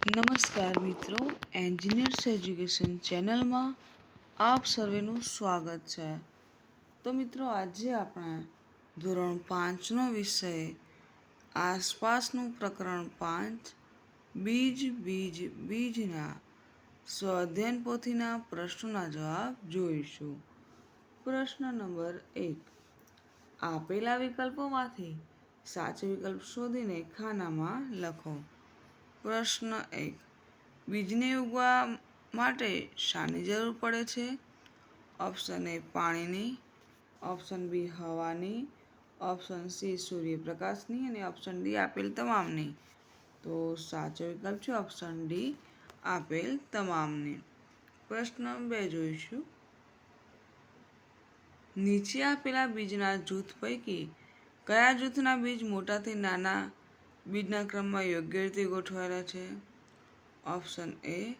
નમસ્કાર મિત્રો engineers education ચેનલમાં આપ સર્વેનું સ્વાગત છે. તો મિત્રો, આજે આપણે ધોરણ પાંચનો વિષય, આસપાસનું પ્રકરણ પાંચ, બીજ બીજ, બીજના સ્વાધ્યાયન પોથીના પ્રશ્નોના જવાબ જોઈશું. પ્રશ્ન નંબર એક, આપેલા વિકલ્પોમાંથી સાચો વિકલ્પ શોધીને ખાનામાં લખો. પ્રશ્ન એક. બીજને ઉગવા માટે શાની જરૂર પડે છે? ઓપ્શન એ પાણીની, ઓપ્શન બી હવાની, ઓપ્શન સી સૂર્યપ્રકાશની અને ઓપ્શન ડી આપેલ તમામની. તો સાચો વિકલ્પ છે ઓપ્શન ડી આપેલ તમામની. પ્રશ્ન બે જોઈશું. નીચે આપેલા બીજના જૂથ પૈકી કયા જૂથના બીજ મોટાથી નાના બીજના ક્રમમાં યોગ્ય રીતે ગોઠવાયેલા છે. ઓપ્શન એ,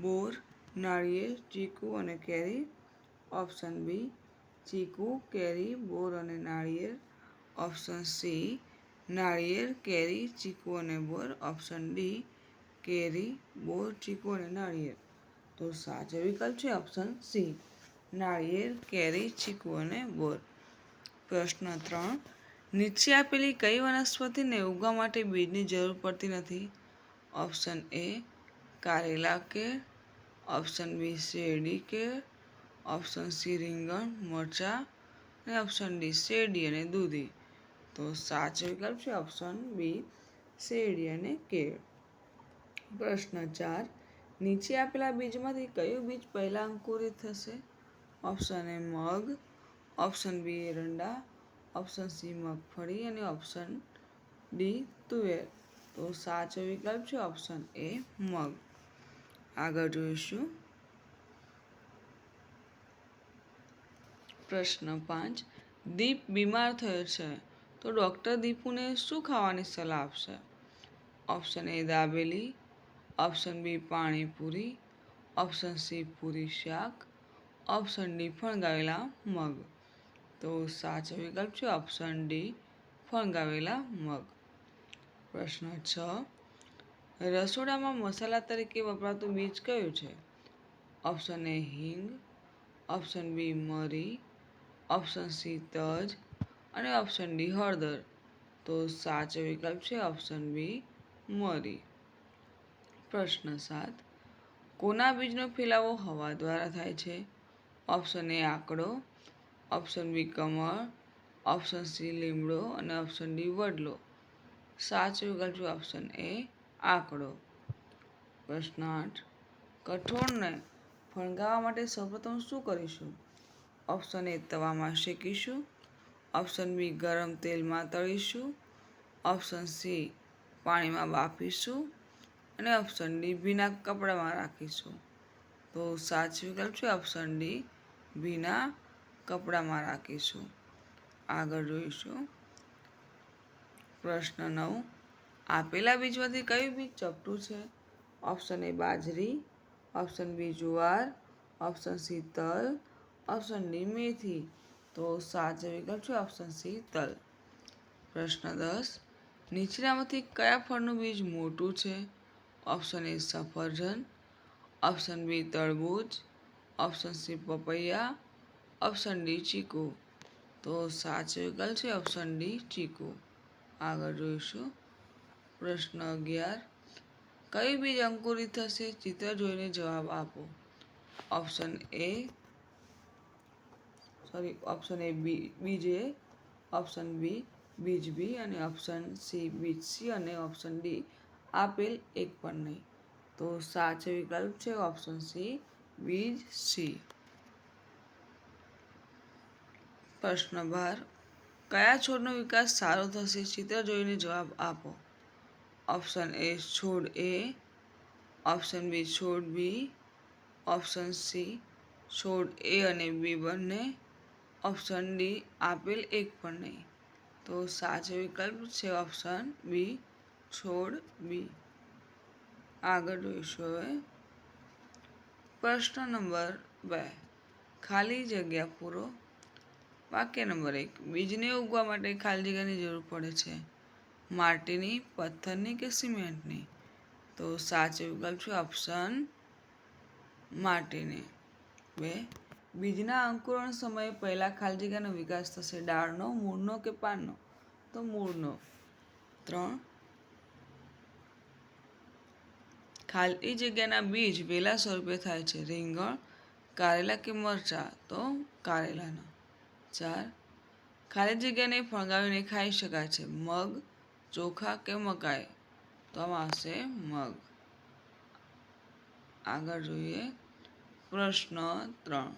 બોર, નાળિયેર, ચીકુ અને કેરી. ઓપ્શન બી, ચીકુ, કેરી, બોર અને નાળિયેર. ઓપ્શન સી, નાળિયેર, કેરી, ચીકુ અને બોર. ઓપ્શન ડી, કેરી, બોર, ચીકુ અને નાળિયેર. તો સાચો વિકલ્પ છે ઓપ્શન સી, નાળિયેર, કેરી, ચીકુ અને બોર. પ્રશ્ન ત્રણ નીચે આપેલી કઈ વનસ્પતિને ઉગવા માટે બીજની જરૂર પડતી નથી? ઓપ્શન એ કારેલા કેળ ઓપ્શન બી શેરડી કેળ ઓપ્શન સી રીંગણ, મરચાં અને ઓપ્શન ડી શેરડી અને દૂધી. તો સાચો વિકલ્પ છે ઓપ્શન બી શેરડી અને કેળ. પ્રશ્ન ચાર, નીચે આપેલા બીજમાંથી કયું બીજ પહેલાં અંકુરિત થશે? Option A mug, option B એરંડા ઓપ્શન સી મગફળી અને ઓપ્શન ડી તુવેર. તો સાચો વિકલ્પ છે ઓપ્શન એ મગ. આગળ જોઈશું. પ્રશ્ન પાંચ. દીપ બીમાર થયો છે, તો ડૉક્ટર દીપુને શું ખાવાની સલાહ આપશે? Option A dabeli, option B panipuri, option C puri શાક, ઓપ્શન ડી ફણગાવેલા મગ. તો સાચો વિકલ્પ છે ઓપ્શન ડી ફણગાવેલા મગ. પ્રશ્ન છ, રસોડામાં મસાલા તરીકે વપરાતું બીજ કયું છે? ઓપ્શન એ હિંગ ઓપ્શન બી મરી ઓપ્શન સી તજ અને ઓપ્શન ડી હળદર. તો સાચો વિકલ્પ છે ઓપ્શન બી મરી. પ્રશ્ન સાત, કોના બીજનો ફેલાવો હવા દ્વારા થાય છે? ઓપ્શન એ આંકડો ઓપ્શન બી કમળ, ઓપ્શન સી લીમડો અને ઓપ્શન ડી વડલો. સાચો છે ઓપ્શન એ આંકડો. પ્રશ્ન આઠ. કઠોળને ફણગાવવા માટે સૌપ્રથમ શું કરીશું? Option A તવામાં શેકીશું. ઓપ્શન બી ગરમ તેલમાં તળીશું. ઓપ્શન સી પાણીમાં બાફીશું અને ઓપ્શન ડી ભીના કપડામાં રાખીશું. તો સાચો વિકલ્પ છે ઓપ્શન ડી ભીના કપડામાં રાખીશું. આગળ જોઈશું. પ્રશ્ન નવ. આપેલા બીજમાંથી કયું બીજ ચપટું છે? ઓપ્શન એ બાજરી, ઓપ્શન બી જુવાર, ઓપ્શન સી તલ, ઓપ્શન ડી મેથી. તો સાચો વિકલ્પ છે ઓપ્શન સી તલ. પ્રશ્ન દસ. નીચેનામાંથી કયા ફળનું બીજ મોટું છે? ઓપ્શન એ સફરજન, ઓપ્શન બી તરબૂચ, ઓપ્શન સી પપૈયા ઓપ્શન ડી ચીકુ. તો સાચો વિકલ્પ છે ઓપ્શન ડી ચીકુ. આગળ જોઈશું. પ્રશ્ન અગિયાર. કઈ બીજ અંકુરિત થશે? ચિત્ર જોઈને જવાબ આપો. Option A, sorry, option A B, બીજ એ, ઓપ્શન બી, બીજ બી અને ઓપ્શન સી, બીજ સી અને ઓપ્શન ડી. આપેલ એક પણ નહીં. તો સાચો વિકલ્પ છે ઓપ્શન સી, બીજ સી. પ્રશ્ન બાર. કયા છોડનો વિકાસ સારો થશે? ચિત્ર જોઈને જવાબ આપો. ઓપ્શન એ છોડ એ. ઓપ્શન બી છોડ બી. ઓપ્શન સી છોડ એ અને બી બંને. ઓપ્શન ડી આપેલ એક પણ નહીં. તો સાચો વિકલ્પ છે ઓપ્શન બી છોડ બી. આગળ જોઈશું હવે. પ્રશ્ન નંબર બે. ખાલી જગ્યા પૂરો વાક્ય નંબર એક. બીજને ઉગવા માટે ખાલી જગ્યાની જરૂર પડે છે. માટીની, પથ્થરની કે સિમેન્ટની? તો સાચો વિકલ્પ છે ઓપ્શન માટીની. બે. બીજના અંકુરણ સમયે પહેલાં ખાલી જગ્યાનો વિકાસ થશે. ડાળનો, મૂળનો કે પાનનો? તો મૂળનો. ત્રણ. ખાલી જગ્યાના બીજ વેલા સ્વરૂપે થાય છે. રીંગણ, કારેલા કે મરચાં? તો કારેલાના. ચાર ખાલી જગ્યાને ફણગાવીને ખાઈ શકાય છે. મગ ચોખા કે મકાઈ? તો આમાં આવશે મગ. આગળ જોઈએ. પ્રશ્ન ત્રણ.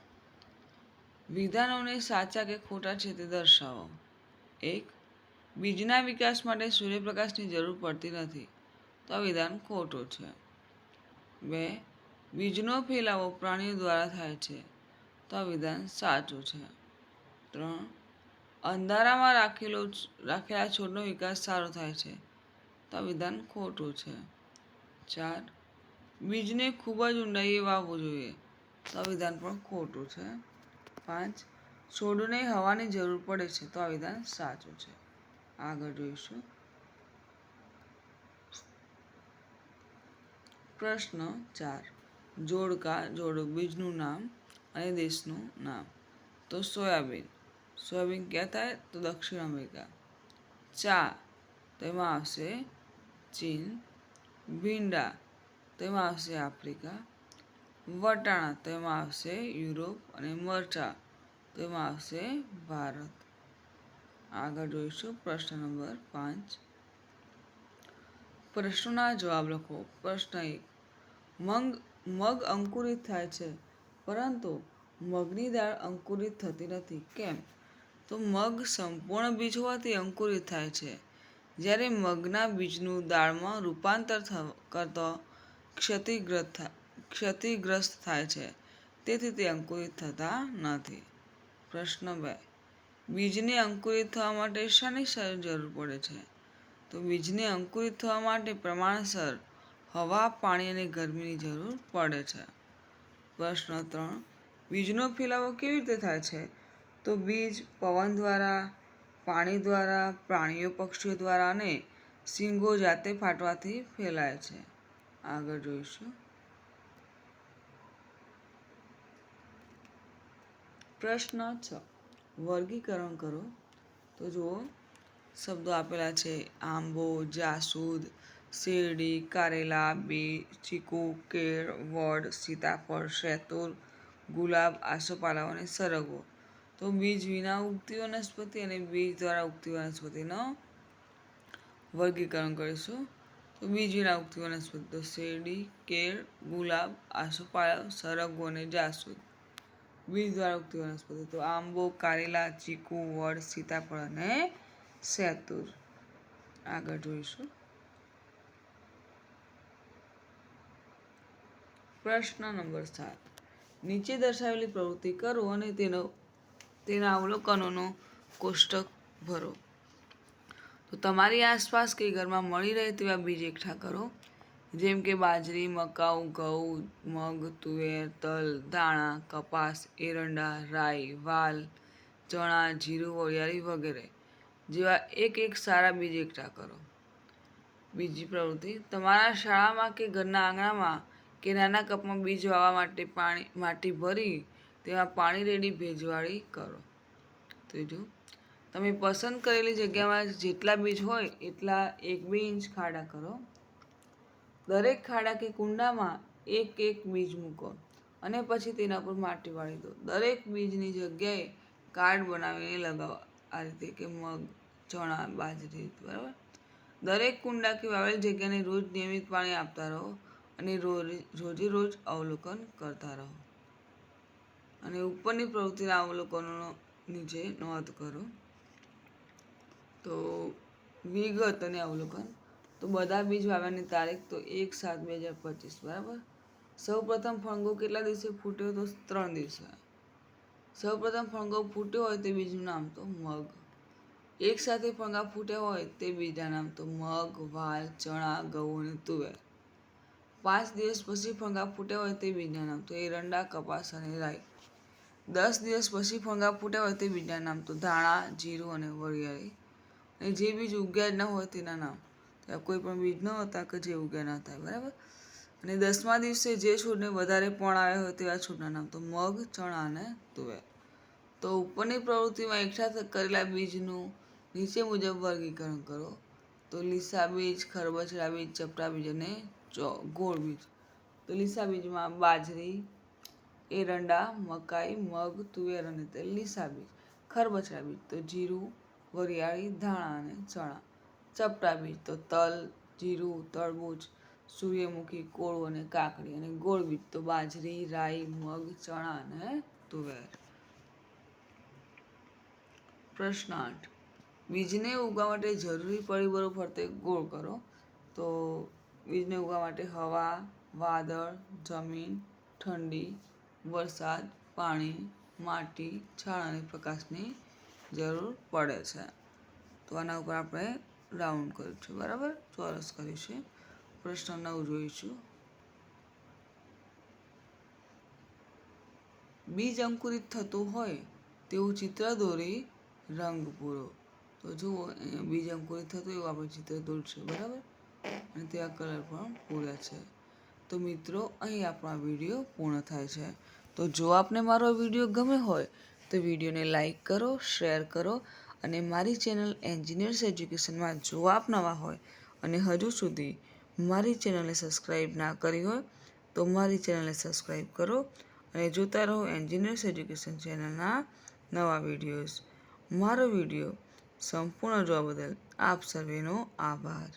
વિધાનોને સાચા કે ખોટા છે તે દર્શાવો. એક, બીજના વિકાસ માટે સૂર્યપ્રકાશની જરૂર પડતી નથી, તો વિધાન ખોટું છે. બે, બીજનો ફેલાવો પ્રાણીઓ દ્વારા થાય છે, તો આ વિધાન સાચું છે. ત્રણ અંધારામાં રાખેલો રાખેલા છોડનો વિકાસ સારો થાય છે. તો વિધાન ખોટું છે. ચાર, બીજને ખૂબ જ ઊંડાઈએ વાવવું જોઈએ. તો આ વિધાન પણ ખોટું છે. પાંચ, છોડને હવાની જરૂર પડે છે. તો આ વિધાન સાચું છે. આગળ જોઈશું. પ્રશ્ન ચાર, જોડકા, જોડક બીજનું નામ અને દેશનું નામ. તો સોયાબીન. સોયાબીન ક્યાં થાય તો દક્ષિણ અમેરિકા ચા તો એમાં આવશે ચીન ભીંડા તો એમાં આવશે આફ્રિકા વટાણા તો એમાં આવશે યુરોપ અને મરચાં તો એમાં આવશે ભારત આગળ જોઈશું પ્રશ્ન નંબર પાંચ પ્રશ્નોના જવાબ લખો પ્રશ્ન એક મગ મગ અંકુરિત થાય છે, પરંતુ મગની દાળ અંકુરિત થતી નથી. કેમ? તો મગ સંપૂર્ણ બીજ હોવાથી અંકુરિત થાય છે. જ્યારે મગના બીજનું દાળમાં રૂપાંતર થ- કરતો ક્ષતિગ્રસ્ત ક્ષતિગ્રસ્ત થાય છે. તેથી તે અંકુરિત થતા નથી. પ્રશ્ન બે. બીજને અંકુરિત થવા માટે શાની જરૂર પડે છે? તો બીજને અંકુરિત થવા માટે પ્રમાણસર હવા, પાણી અને ગરમીની જરૂર પડે છે. પ્રશ્ન ત્રણ. બીજનો ફેલાવો કેવી રીતે થાય છે? તો બીજ પવન દ્વારા, પાણી દ્વારા, પ્રાણીઓ, પક્ષીઓ દ્વારા અને સિંગો જાતે ફાટવાથી ફેલાય છે. આગળ જોઈશું. પ્રશ્ન છ. વર્ગીકરણ કરો. તો જુઓ, શબ્દો આપેલા છે. આંબો, જાસૂદ, શેરડી, કારેલા, બી, ચીકુ, કેળ, વડ, સીતાફળ, શેતુર, ગુલાબ આસોપાલવ અને સરગવો. તો બીજ વિના ઉગતી વનસ્પતિ અને બીજ દ્વારા ઉગતી વનસ્પતિનો વર્ગીકરણ કરીશું. તો બીજ વિના ઉગતી વનસ્પતિ તો શેરડી, કેળ, ગુલાબ આસોપાલવ સરગવો અને જાસૂદ. બીજ દ્વારા ઉગતી વનસ્પતિ તો આંબો, કારેલા, ચીકુ, વડ, સીતાફળ અને સેતુર. આગળ જોઈશું. પ્રશ્ન નંબર સાત. નીચે દર્શાવેલી પ્રવૃત્તિ કરો અને તેનો તેના અવલોકનોનો કોષ્ટક ભરો. તો તમારી આસપાસ કે ઘરમાં મળી રહે તેવા બીજ એકઠા કરો. જેમ કે બાજરી, મકાઉ, ઘઉં, મગ, તુવેર, તલ દાણા કપાસ, એરંડા, રાઈ, વાલ, ચણા, જીરું, વરિયાળી વગેરે જેવા એક એક સારા બીજ એકઠા કરો. બીજી પ્રવૃત્તિ, તમારા શાળામાં કે ઘરના આંગણામાં કે નાના કપમાં બીજ વાવવા માટે પાણી, માટી ભરી તેમાં પાણી રેડી ભેજવાળી કરો. ત્રીજું તમે પસંદ કરેલી જગ્યામાં જેટલા બીજ હોય એટલા એક બે ઇંચ ખાડા કરો. દરેક ખાડા કે કુંડામાં એક એક બીજ મૂકો અને પછી તેના પર માટી વાળી દો. દરેક બીજની જગ્યાએ કાર્ડ બનાવીને લગાવો. આ રીતે કે મગ, ચણા, બાજરી, બરાબર? દરેક કુંડા કે વાવેલ જગ્યાને રોજ નિયમિત પાણી આપતા રહો અને રોજ, રોજે રોજ અવલોકન કરતા રહો. અને ઉપરની પ્રવૃત્તિના અવલોકનોનો નીચે નોંધ કરો. તો વિગત અને અવલોકન. તો બધા બીજ વાવ્યાની તારીખ તો એક સાત બે હજાર પચીસ, બરાબર? સૌપ્રથમ ફણગો કેટલા દિવસે ફૂટ્યો તો ત્રણ દિવસે. સૌપ્રથમ ફણગો ફૂટ્યો હોય તે બીજનું નામ તો મગ. એક સાથે ફણગા ફૂટ્યા હોય તે બીજા નામ તો મગ, વાલ, ચણા, ઘઉં અને તુવેર. પાંચ દિવસ પછી ફણગા ફૂટ્યા હોય તે બીજા નામ તો એરંડા, કપાસ અને રાઈ. દસ દિવસ પછી ફણગા ફૂટ્યા હોય તે બીજા નામ, તો ધાણા, જીરું અને વરિયાળી. અને જે બીજ ઉગ્યા જ ન હોય તેના નામ. ત્યાં કોઈ પણ બીજ ન હતા કે જે ઉગ્યા ન થાય, બરાબર? અને દસમા દિવસે જે છોડને વધારે પણ આવ્યા હોય તેવા છોડના નામ, તો મગ, ચણા અને તુવેર. તો ઉપરની પ્રવૃત્તિમાં એકઠા કરેલા બીજનું નીચે મુજબ વર્ગીકરણ કરો. તો લીસા બીજ, ખરબચડા બીજ, ચપટા બીજ અને ગોળ બીજ. તો લીસા બીજમાં બાજરી એરંડા, મકાઈ, મગ, તુવેર અને તે લીસા બીજ ખરબચડા બીજ તો જીરું, વરિયાળી, ધાણા અને ચણા ચપટા બીજ તો તલ, જીરું, તરબૂચ, સૂર્યમુખી, કોળું અને કાકડી અને ગોળ બીજ તો બાજરી, રાઈ, મગ, ચણા અને તુવેર. પ્રશ્ન આઠ. બીજને ઉગવા માટે જરૂરી પરિબળો ફરતે ગોળ કરો. તો બીજને ઉગવા માટે હવા, વાદળ, જમીન, ઠંડી વરસાદ, પાણી, માટી, છાણ અને પ્રકાશની જરૂર પડે છે. તો આના ઉપર આપણે રાઉન્ડ કર્યું છે બરાબર? ચોરસ કર્યું છે પ્રશ્ન નવ જોઈશું. બીજ અંકુરિત થતું હોય તેવું ચિત્ર દોરી રંગ પૂરો. તો જુઓ બીજ અંકુરિત થતું એવું આપણે ચિત્ર દોરશું, બરાબર? અને ત્યાં કલર પણ પૂરા છે. તો મિત્રો, અહીં આપણો આ વીડિયો પૂર્ણ થાય છે. તો જો આપને મારો વીડિયો ગમે હોય, તો વિડીયોને લાઈક કરો, શેર કરો અને મારી ચેનલ એન્જિનિયર્સ એજ્યુકેશનમાં જો આપ નવા હોય અને હજુ સુધી મારી ચેનલને સબસ્ક્રાઈબ ના કરી હોય, તો મારી ચેનલને સબસ્ક્રાઈબ કરો અને જોતા રહો એન્જિનિયર્સ એજ્યુકેશન ચેનલના નવા વિડીયોઝ. મારો વીડિયો સંપૂર્ણ જોવા બદલ આપ સર્વેનો આભાર.